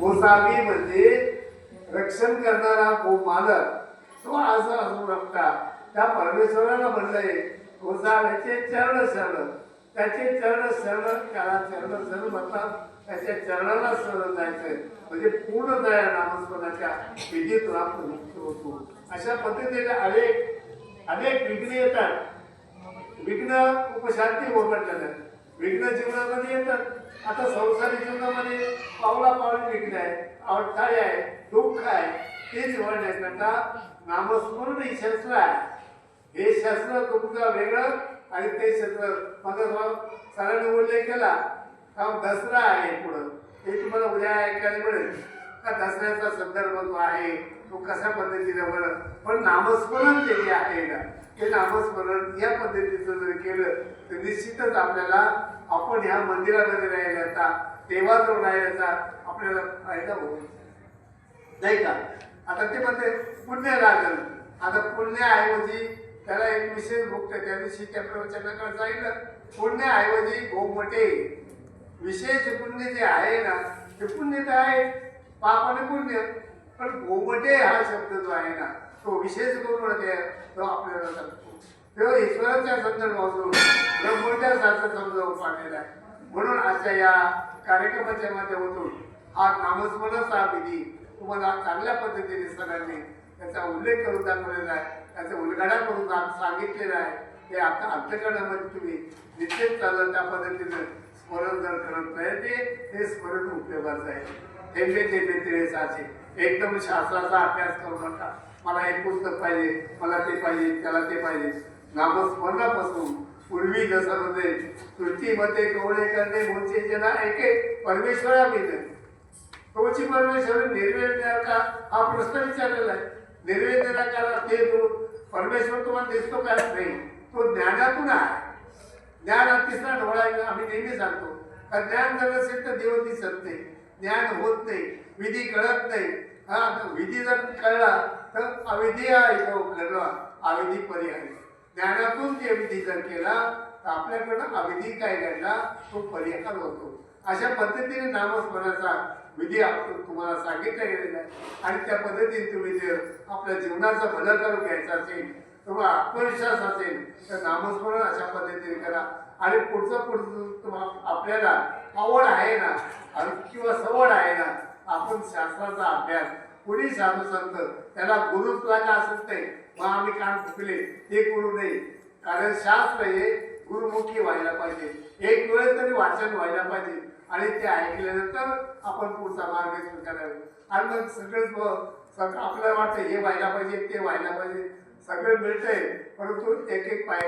गोसावी म्हणजे रक्षण करणारा गो मालक तो असं असू शकता त्या परमेश्वराला म्हणलंय गोसाव्याचे चरण शरण. त्याचे चरण शरण त्याला चरण शरण म्हणतात. त्याच्या चरणाला शरण जायचंय. म्हणजे पूर्ण दया नामस्मरणाच्या विधीत राम मुक्त होतो. अशा पद्धतीने अनेक अनेक विघ्न येतात. विघ्न उपशांती म्हटलं विघ्न जीवनामध्ये येतात. आता संसारी जीवनामध्ये पावला पावली विघ्न आहे अडथळे आहे दुःख आहे ते जीवण्याकरता नामस्मरण ही शस्त्र आहे. हे शस्त्र तुमचं वेगळं आणि ते शस्त्र माझा सरांनी उल्लेख केला. हा दसरा आहे पुढं. हे तुम्हाला उद्या ऐकायला मिळेल. का दसऱ्याचा संदर्भ जो आहे तो कशा पद्धतीने बरं? पण नामस्मरण जे जे आहे ना ते नामस्मरण या पद्धतीचं जर केलं तर निश्चितच आपल्याला आपण ह्या मंदिरामध्ये राहिल्याचा देवाजवळ राहिल्याचा आपल्याला फायदा होईल. नाही का? आता ते म्हणते पुण्य लागल. आता पुण्याऐवजी त्याला एक विशेष भुक्त त्या दिवशी त्या प्रवचनाकडे जाईल पुण्याऐवजी गोमटे. विशेष पुण्य जे आहे ना ते पुण्य तर आहे. पाप आणि पुण्य पण गोमटे हा शब्द जो आहे ना तो विशेष करून तो आपल्याला सांगतो. तेव्हा ईश्वराच्या संदर्भातून ब्रह्मच्यासारखं समजावून पाडलेला आहे. म्हणून आजच्या या कार्यक्रमाच्या माध्यमातून हा नामस्मरणाचा विधी तुम्हाला चांगल्या पद्धतीने सगळ्यांनी त्याचा उल्लेख करून दाखवलेला आहे. त्याचा उलगडा करून सांगितलेला आहे. ते आता अंतकरणामध्ये तुम्ही निश्चित चालत त्या पद्धतीनं स्मरण जर करत नाही ते ते स्मरण उपयोगाचं आहे. थेंबे थेंबे तिळे एकदम शास्त्राचा अभ्यास करू नका. मला हे पुस्तक पाहिजे मला ते पाहिजे त्याला ते पाहिजे. नामस्मरणापासून पूर्वी जसं म्हणजे सृष्टीमध्ये कवळे करणे मोचे जना एके परमेश्वरा मिळते तोची परमेश्वर निर्वेद का? हा प्रश्न विचारलेला आहे. निर्वेदना करा ते तो परमेश्वर तुम्हाला दिसतो का? नाही. तो ज्ञानातून आहे. ज्ञान हा तिसरा डोळा आम्ही नेहमी सांगतो. का ज्ञान जर असेल तर देव दिसत नाही ज्ञान होत नाही विधी कळत नाही. हा विधी जर कळला तर अविधी हा घडला अविधी पर्याय ज्ञानातून जे विधी जर केला तर आपल्याकडनं अविधी काय घडला? तो परिहार होतो. अशा पद्धतीने नामस्मरणाचा विधी आपण तुम्हाला सांगितला गेलेला आहे. आणि त्या पद्धतीने तुम्ही जर आपल्या जीवनाचं भलं करून घ्यायचं असेल किंवा आत्मविश्वास असेल तर नामस्मरण अशा पद्धतीने करा आणि पुढचं पुढचं आपल्याला आवड आहे ना? आणि किंवा सवड आहे ना? आपण शास्त्राचा अभ्यास. कुणी साधू संत? त्याला गुरुत्वाचा असत नाही मग आम्ही कान फुकले. ते करू नये कारण शास्त्र हे गुरुमुखी व्हायला पाहिजे. एक वेळेस तरी वाचन व्हायला पाहिजे. आणि ते ऐकल्यानंतर आपण पुढचा मार्ग स्वीकारावे आणि मग सगळेच ब- सग आपल्याला वाटतं हे व्हायला पाहिजे ते व्हायला पाहिजे. सगळं मिळतंय. परंतु एक एक पाय